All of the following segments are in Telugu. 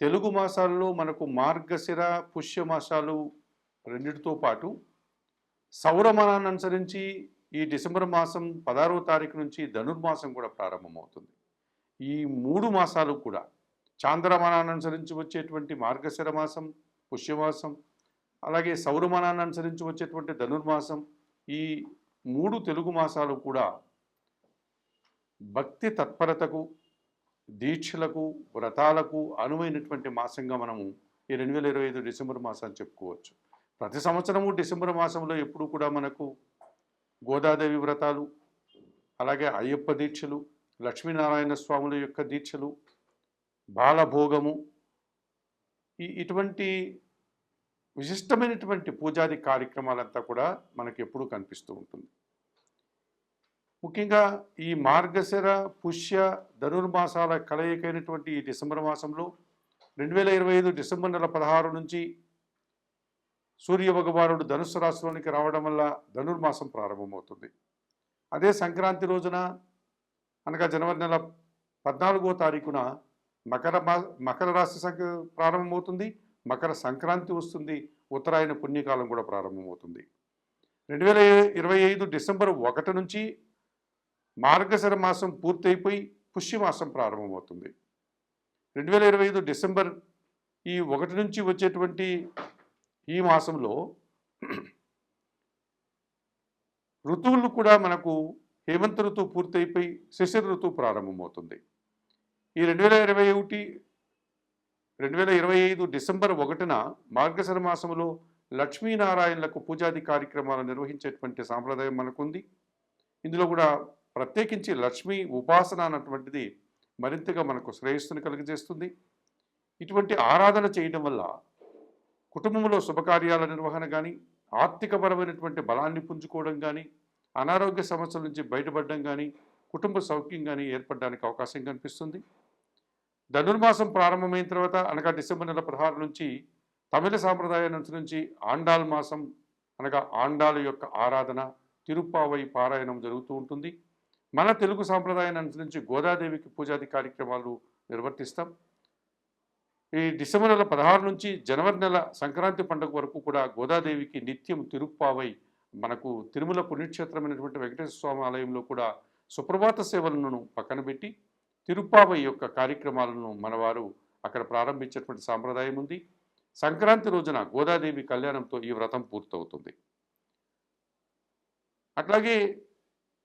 తెలుగు మాసాల్లో మనకు మార్గశిర పుష్య మాసాలు రెండిటితో పాటు సౌరమానాన్ని అనుసరించి ఈ డిసెంబర్ మాసం పదహారవ తారీఖు నుంచి ధనుర్మాసం కూడా ప్రారంభమవుతుంది. ఈ మూడు మాసాలు కూడా చాంద్రమానాన్ని అనుసరించి వచ్చేటువంటి మార్గశిర మాసం పుష్యమాసం అలాగే సౌరమానాన్ని అనుసరించి వచ్చేటువంటి ధనుర్మాసం ఈ మూడు తెలుగు మాసాలు కూడా భక్తి తత్పరతకు దీక్షలకు వ్రతాలకు అనువైనటువంటి మాసంగా మనము ఈ రెండు వేల ఇరవై ఐదు డిసెంబర్ మాసాన్ని చెప్పుకోవచ్చు. ప్రతి సంవత్సరము డిసెంబర్ మాసంలో ఎప్పుడు కూడా మనకు గోదాదేవి వ్రతాలు అలాగే అయ్యప్ప దీక్షలు లక్ష్మీనారాయణ స్వాముల యొక్క దీక్షలు బాలభోగము ఈ ఇటువంటి విశిష్టమైనటువంటి పూజాది కార్యక్రమాలంతా కూడా మనకి ఎప్పుడూ కనిపిస్తూ ఉంటుంది. ముఖ్యంగా ఈ మార్గశిర పుష్య ధనుర్మాసాల కలయికైనటువంటి ఈ డిసెంబర్ మాసంలో రెండు వేల ఇరవై ఐదు డిసెంబర్ నెల పదహారు నుంచి సూర్య భగవానుడు ధనుస్సు రాశిలోనికి రావడం వల్ల ధనుర్మాసం ప్రారంభమవుతుంది. అదే సంక్రాంతి రోజున అనగా జనవరి నెల పద్నాలుగో తారీఖున మకర మా మకర రాశి సంఖ్య ప్రారంభమవుతుంది. మకర సంక్రాంతి వస్తుంది. ఉత్తరాయణ పుణ్యకాలం కూడా ప్రారంభమవుతుంది. రెండు వేల ఇరవై ఐదు డిసెంబర్ ఒకటి నుంచి మార్గశర మాసం పూర్తయిపోయి పుష్యమాసం ప్రారంభమవుతుంది. రెండు వేల ఇరవై ఐదు డిసెంబర్ ఈ ఒకటి నుంచి వచ్చేటువంటి ఈ మాసంలో ఋతువులు కూడా మనకు హేమంత ఋతువు పూర్తయిపోయి శిశిర ఋతువు ప్రారంభమవుతుంది. ఈ రెండు వేల ఇరవై ఒకటి రెండు వేల ఇరవై ఐదు డిసెంబర్ ఒకటిన మార్గశర మాసంలో లక్ష్మీనారాయణలకు పూజాది కార్యక్రమాలు నిర్వహించేటువంటి సాంప్రదాయం మనకుంది. ఇందులో కూడా ప్రత్యేకించి లక్ష్మీ ఉపాసన అన్నటువంటిది మరింతగా మనకు శ్రేయస్సును కలిగజేస్తుంది. ఇటువంటి ఆరాధన చేయడం వల్ల కుటుంబంలో శుభకార్యాల నిర్వహణ కానీ ఆర్థికపరమైనటువంటి బలాన్ని పుంజుకోవడం కానీ అనారోగ్య సమస్యల నుంచి బయటపడడం కానీ కుటుంబ సౌఖ్యం కానీ ఏర్పడడానికి అవకాశం కనిపిస్తుంది. ధనుర్మాసం ప్రారంభమైన తర్వాత అనగా డిసెంబర్ నెల పదహారు నుంచి తమిళ సాంప్రదాయాన్ని అనుసరించి ఆండాల్ మాసం అనగా ఆండాల యొక్క ఆరాధన తిరుప్పావై పారాయణం జరుగుతూ ఉంటుంది. మన తెలుగు సాంప్రదాయాన్ని అనుసరించి గోదాదేవికి పూజాది కార్యక్రమాలు నిర్వర్తిస్తాం. ఈ డిసెంబర్ నెల పదహారు నుంచి జనవరి నెల సంక్రాంతి పండుగ వరకు కూడా గోదాదేవికి నిత్యం తిరుప్పావై మనకు తిరుమల పుణ్యక్షేత్రమైనటువంటి వెంకటేశ్వర స్వామి ఆలయంలో కూడా సుప్రభాత సేవలను పక్కన పెట్టి తిరుప్పావై యొక్క కార్యక్రమాలను మనవారు అక్కడ ప్రారంభించేటువంటి సాంప్రదాయం ఉంది. సంక్రాంతి రోజున గోదాదేవి కళ్యాణంతో ఈ వ్రతం పూర్తవుతుంది. అట్లాగే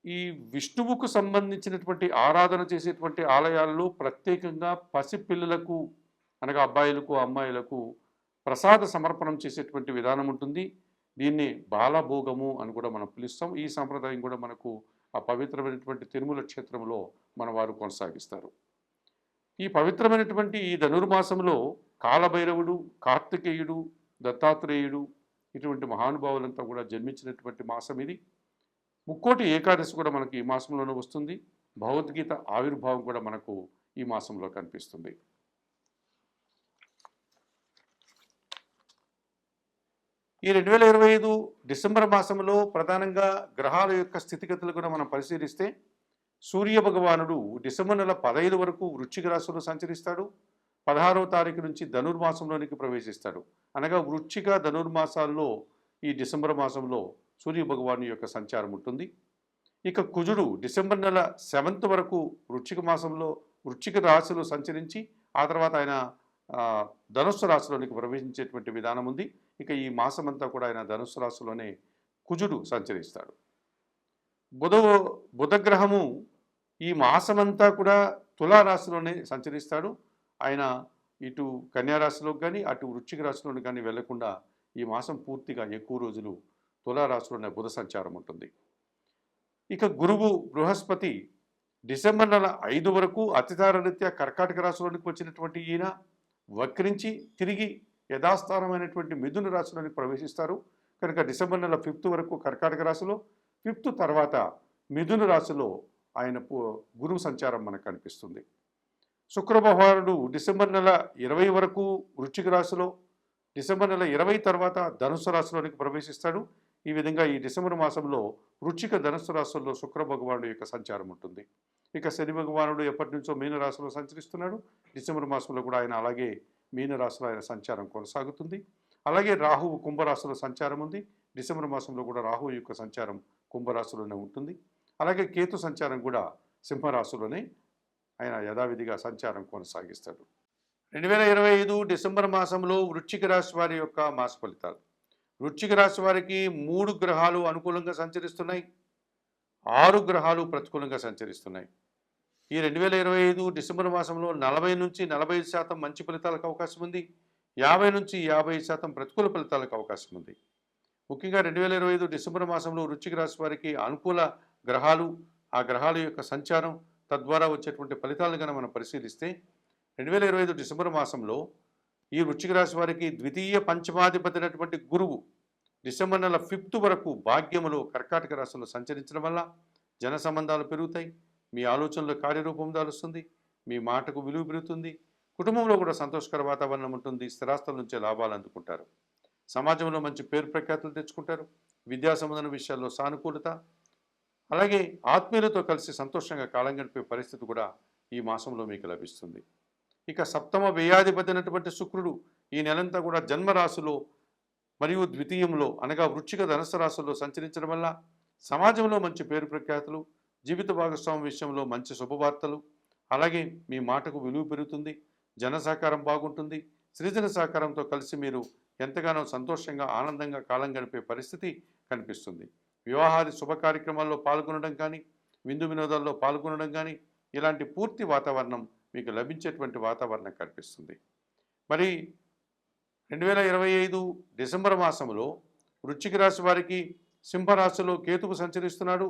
ఈ విష్ణువుకు సంబంధించినటువంటి ఆరాధన చేసేటువంటి ఆలయాల్లో ప్రత్యేకంగా పసిపిల్లలకు అనగా అబ్బాయిలకు అమ్మాయిలకు ప్రసాద సమర్పణం చేసేటువంటి విధానం ఉంటుంది. దీన్ని బాలభోగము అని కూడా మనం పిలుస్తాం. ఈ సాంప్రదాయం కూడా మనకు ఆ పవిత్రమైనటువంటి తిరుమల క్షేత్రంలో మన వారు కొనసాగిస్తారు. ఈ పవిత్రమైనటువంటి ఈ ధనుర్మాసంలో కాలభైరవుడు కార్తికేయుడు దత్తాత్రేయుడు ఇటువంటి మహానుభావులంతా కూడా జన్మించినటువంటి మాసం ఇది. ముక్కోటి ఏకాదశి కూడా మనకి ఈ మాసంలోనే వస్తుంది. భగవద్గీత ఆవిర్భావం కూడా మనకు ఈ మాసంలో కనిపిస్తుంది. ఈ రెండు వేల ఇరవై ఐదు డిసెంబర్ మాసంలో ప్రధానంగా గ్రహాల యొక్క స్థితిగతులు కూడా మనం పరిశీలిస్తే సూర్య భగవానుడు డిసెంబర్ నెల పదహైదు వరకు వృశ్చిక రాశిలో సంచరిస్తాడు. పదహారవ తారీఖు నుంచి ధనుర్మాసంలోనికి ప్రవేశిస్తాడు. అనగా వృశ్చిక ధనుర్మాసాల్లో ఈ డిసెంబర్ మాసంలో సూర్య భగవాను యొక్క సంచారం ఉంటుంది. ఇక కుజుడు డిసెంబర్ నెల సెవెంత్ వరకు వృశ్చిక మాసంలో వృశ్చిక రాశిలో సంచరించి ఆ తర్వాత ఆయన ధనుస్సు రాశిలోనికి ప్రవేశించేటువంటి విధానం ఉంది. ఇక ఈ మాసమంతా కూడా ఆయన ధనుస్సు రాశిలోనే కుజుడు సంచరిస్తాడు. బుధ బుధగ్రహము ఈ మాసమంతా కూడా తులారాశిలోనే సంచరిస్తాడు. ఆయన ఇటు కన్యారాశిలోకి కానీ అటు వృశ్చిక రాశిలోకి కానీ వెళ్ళకుండా ఈ మాసం పూర్తిగా ఎక్కువ రోజులు తులారాశిలోనే బుధ సంచారం ఉంటుంది. ఇక గురువు బృహస్పతి డిసెంబర్ నెల ఐదు వరకు అతిదారరీత్యా కర్కాటక రాశిలోనికి వచ్చినటువంటి ఈయన వక్రించి తిరిగి యథాస్థానమైనటువంటి మిథున రాశిలోనికి ప్రవేశిస్తారు. కనుక డిసెంబర్ నెల ఫిఫ్త్ వరకు కర్కాటక రాశిలో ఫిఫ్త్ తర్వాత మిథున రాశిలో ఆయన గురువు సంచారం మనకు కనిపిస్తుంది. శుక్రభగవానుడు డిసెంబర్ నెల ఇరవై వరకు వృశ్చిక రాశిలో డిసెంబర్ నెల ఇరవై తర్వాత ధనుసు రాశిలోనికి ప్రవేశిస్తాడు. ఈ విధంగా ఈ డిసెంబర్ మాసంలో వృచ్చిక ధనుసు రాశుల్లో శుక్ర భగవానుడు యొక్క సంచారం ఉంటుంది. ఇక శని భగవానుడు ఎప్పటి నుంచో మీనరాశిలో సంచరిస్తున్నాడు. డిసెంబర్ మాసంలో కూడా ఆయన అలాగే మీనరాశిలో ఆయన సంచారం కొనసాగుతుంది. అలాగే రాహువు కుంభరాశిలో సంచారం ఉంది. డిసెంబర్ మాసంలో కూడా రాహువు యొక్క సంచారం కుంభరాశిలోనే ఉంటుంది. అలాగే కేతు సంచారం కూడా సింహరాశిలోనే ఆయన యథావిధిగా సంచారం కొనసాగిస్తాడు. రెండు వేల ఇరవై ఐదు డిసెంబర్ మాసంలో వృశ్చిక రాశి వారి యొక్క మాస ఫలితాలు. వృశ్చిక రాశి వారికి మూడు గ్రహాలు అనుకూలంగా సంచరిస్తున్నాయి. ఆరు గ్రహాలు ప్రతికూలంగా సంచరిస్తున్నాయి. ఈ రెండు వేల ఇరవై ఐదు డిసెంబర్ మాసంలో నలభై నుంచి నలభై శాతం మంచి ఫలితాలకు అవకాశం ఉంది. యాభై నుంచి యాభై శాతం ప్రతికూల ఫలితాలకు అవకాశం ఉంది. ముఖ్యంగా రెండు వేల ఇరవై ఐదు డిసెంబర్ మాసంలో వృశ్చిక రాశి వారికి అనుకూల గ్రహాలు ఆ గ్రహాల యొక్క సంచారం తద్వారా వచ్చేటువంటి ఫలితాలను కనుక మనం పరిశీలిస్తే రెండు వేల ఇరవై ఐదు డిసెంబర్ మాసంలో ఈ వృశ్చిక రాశి వారికి ద్వితీయ పంచమాధిపతినటువంటి గురువు డిసెంబర్ నెల ఫిఫ్త్ వరకు భాగ్యములో కర్కాటక రాశిలో సంచరించడం వల్ల జన సంబంధాలు పెరుగుతాయి. మీ ఆలోచనలో కార్యరూపం దాలుస్తుంది. మీ మాటకు విలువ పెరుగుతుంది. కుటుంబంలో కూడా సంతోషకర వాతావరణం ఉంటుంది. స్థిరాస్తుల నుంచే లాభాలు అందుకుంటారు. సమాజంలో మంచి పేరు ప్రఖ్యాతులు తెచ్చుకుంటారు. విద్యా సంబంధం విషయాల్లో సానుకూలత అలాగే ఆత్మీయులతో కలిసి సంతోషంగా కాలం గడిపే పరిస్థితి కూడా ఈ మాసంలో మీకు లభిస్తుంది. ఇక సప్తమ వ్యయాధిపతి అయినటువంటి శుక్రుడు ఈ నెలంతా కూడా జన్మరాశిలో మరియు ద్వితీయంలో అనగా వృచ్చిక ధనస్సు రాశుల్లో సంచరించడం వల్ల సమాజంలో మంచి పేరు ప్రఖ్యాతులు జీవిత భాగస్వామి విషయంలో మంచి శుభవార్తలు అలాగే మీ మాటకు విలువ పెరుగుతుంది జన సహకారం బాగుంటుంది సృజన సహకారంతో కలిసి మీరు ఎంతగానో సంతోషంగా ఆనందంగా కాలం గడిపే పరిస్థితి కనిపిస్తుంది. వివాహాది శుభ కార్యక్రమాల్లో పాల్గొనడం కానీ విందు వినోదాల్లో పాల్గొనడం కానీ ఇలాంటి పూర్తి వాతావరణం మీకు లభించేటువంటి వాతావరణం కనిపిస్తుంది మరి రెండు వేల ఇరవై ఐదు డిసెంబర్ మాసంలో వృశ్చిక రాశి వారికి సింహరాశిలో కేతువు సంచరిస్తున్నాడు.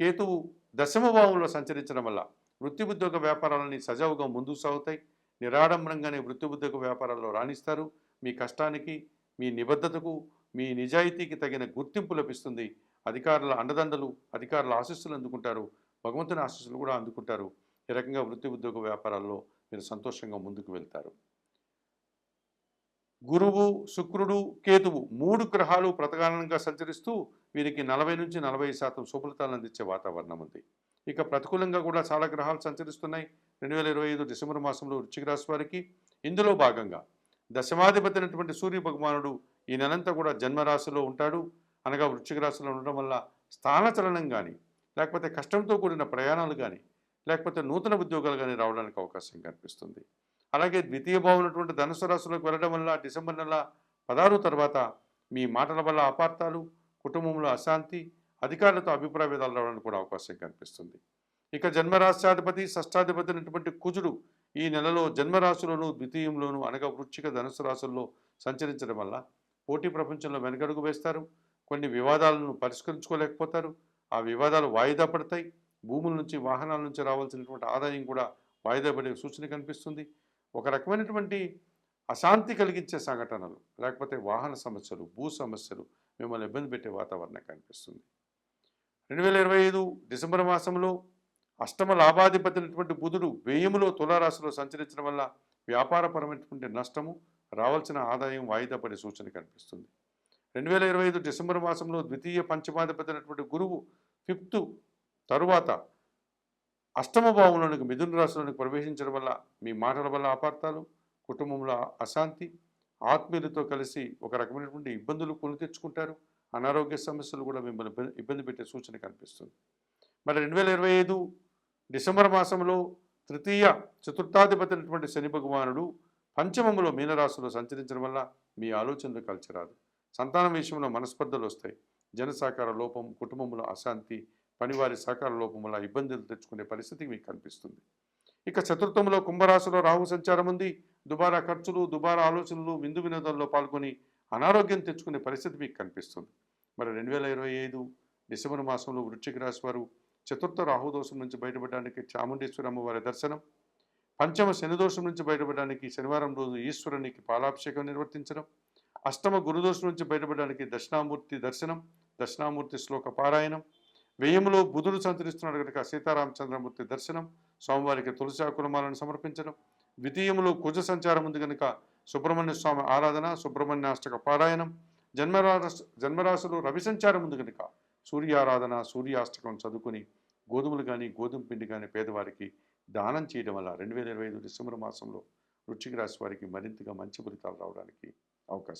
కేతువు దశమ భావంలో సంచరించడం వల్ల వృత్తి ఉద్యోగ వ్యాపారాలని సజావుగా ముందుకు సాగుతాయి. నిరాడంబరంగానే వృత్తి ఉద్యోగ వ్యాపారాల్లో రాణిస్తారు. మీ కష్టానికి మీ నిబద్ధతకు మీ నిజాయితీకి తగిన గుర్తింపు లభిస్తుంది. అధికారుల అండదండలు అధికారుల ఆశీస్సులు అందుకుంటారు. భగవంతుని ఆశీస్సులు కూడా అందుకుంటారు. ఈ రకంగా వృత్తి ఉద్యోగ వ్యాపారాల్లో మీరు సంతోషంగా ముందుకు వెళ్తారు. గురువు శుక్రుడు కేతువు మూడు గ్రహాలు ప్రతగానంగా సంచరిస్తూ వీరికి నలభై నుంచి నలభై శాతం సుఫలితాలను అందించే వాతావరణం ఉంది. ఇక ప్రతికూలంగా కూడా చాలా గ్రహాలు సంచరిస్తున్నాయి. రెండు వేల ఇరవై ఐదు డిసెంబర్ మాసంలో వృశ్చిక రాశి వారికి ఇందులో భాగంగా దశమాధిపతి అయినటువంటి సూర్య భగవానుడు ఈ నెలంతా కూడా జన్మరాశిలో ఉంటాడు. అనగా వృశ్చిక రాశిలో ఉండడం వల్ల స్థానచలనం కానీ లేకపోతే కష్టంతో కూడిన ప్రయాణాలు కానీ లేకపోతే నూతన ఉద్యోగాలు కానీ రావడానికి అవకాశం కనిపిస్తుంది. అలాగే ద్వితీయ భావనటువంటి ధనుసు రాశిలోకి వెళ్ళడం వల్ల డిసెంబర్ నెల పదహారు తర్వాత మీ మాటల వల్ల అపార్థాలు కుటుంబంలో అశాంతి అధికారులతో అభిప్రాయ భేదాలు రావడానికి కూడా అవకాశం కనిపిస్తుంది. ఇక జన్మరాశ్యాధిపతి షష్టాధిపతి అయినటువంటి కుజుడు ఈ నెలలో జన్మరాశిలోను ద్వితీయంలోను అనగా వృశ్చిక ధనుసు రాశుల్లో సంచరించడం వల్ల పోటీ ప్రపంచంలో వెనకడుగు వేస్తారు. కొన్ని వివాదాలను పరిష్కరించుకోలేకపోతారు. ఆ వివాదాలు వాయిదా పడతాయి. భూముల నుంచి వాహనాల నుంచి రావాల్సినటువంటి ఆదాయం కూడా వాయిదా పడే సూచన కనిపిస్తుంది. ఒక రకమైనటువంటి అశాంతి కలిగించే సంఘటనలు లేకపోతే వాహన సమస్యలు భూ సమస్యలు మిమ్మల్ని ఇబ్బంది పెట్టే వాతావరణం కనిపిస్తుంది. రెండు వేల ఇరవై ఐదు డిసెంబర్ మాసంలో అష్టమ లాభాధిపతినటువంటి బుధుడు వ్యయములో తులారాశిలో సంచరించడం వల్ల వ్యాపారపరమైనటువంటి నష్టము రావాల్సిన ఆదాయం వాయిదా పడే సూచన కనిపిస్తుంది. రెండు వేల ఇరవై ఐదు డిసెంబర్ మాసంలో ద్వితీయ పంచమాధిపతి అయినటువంటి గురువు ఫిఫ్త్ తరువాత అష్టమ భావంలోనికి మిథున రాశిలోనికి ప్రవేశించడం వల్ల మీ మాటల వల్ల అపార్థాలు కుటుంబంలో అశాంతి ఆత్మీయులతో కలిసి ఒక రకమైనటువంటి ఇబ్బందులు కొని తెచ్చుకుంటారు. అనారోగ్య సమస్యలు కూడా మిమ్మల్ని ఇబ్బంది పెట్టే సూచన కనిపిస్తుంది. మరి రెండు వేల ఇరవై ఐదు డిసెంబర్ మాసంలో తృతీయ చతుర్థాధిపతినటువంటి శని భగవానుడు పంచమములో మీనరాశిలో సంచరించడం వల్ల మీ ఆలోచనలు కలిసిరాదు సంతానం విషయంలో మనస్పర్ధలు వస్తాయి. జనసాకార లోపం కుటుంబంలో అశాంతి పనివారి సహకార లోపం వల్ల ఇబ్బందులు తెచ్చుకునే పరిస్థితి మీకు కనిపిస్తుంది. ఇక చతుర్థంలో కుంభరాశిలో రాహు సంచారం ఉంది. దుబారా ఖర్చులు దుబారా ఆలోచనలు విందు వినోదాల్లో పాల్గొని అనారోగ్యం తెచ్చుకునే పరిస్థితి మీకు కనిపిస్తుంది. మరి రెండు వేల ఇరవై ఐదు డిసెంబర్ మాసంలో వృశ్చిక రాశి వారు చతుర్థ రాహుదోషం నుంచి బయటపడడానికి చాముండేశ్వరి అమ్మవారి దర్శనం పంచమ శనిదోషం నుంచి బయటపడడానికి శనివారం రోజు ఈశ్వరునికి పాలాభిషేకం నిర్వర్తించడం అష్టమ గురుదోషం నుంచి బయటపడడానికి దక్షిణామూర్తి దర్శనం దక్షిణామూర్తి శ్లోక పారాయణం వ్యయములో బుధుడు సంచరిస్తున్నాడు కనుక సీతారామచంద్రమూర్తి దర్శనం స్వామివారికి తులసి ఆకులమాలను సమర్పించడం ద్వితీయములో కుజ సంచారం ఉంది కనుక సుబ్రహ్మణ్య స్వామి ఆరాధన సుబ్రహ్మణ్యాష్టక పారాయణం జన్మరాశ జన్మరాశిలో రవి సంచారం ఉంది కనుక సూర్యారాధన సూర్యాష్టకం చదువుకుని గోధుమలు కానీ గోధుమ పిండి కానీ పేదవారికి దానం చేయడం వల్ల రెండు వేల ఇరవై ఐదు డిసెంబర్ మాసంలో వృశ్చిక రాశి వారికి మరింతగా మంచి ఫలితాలు రావడానికి అవకాశం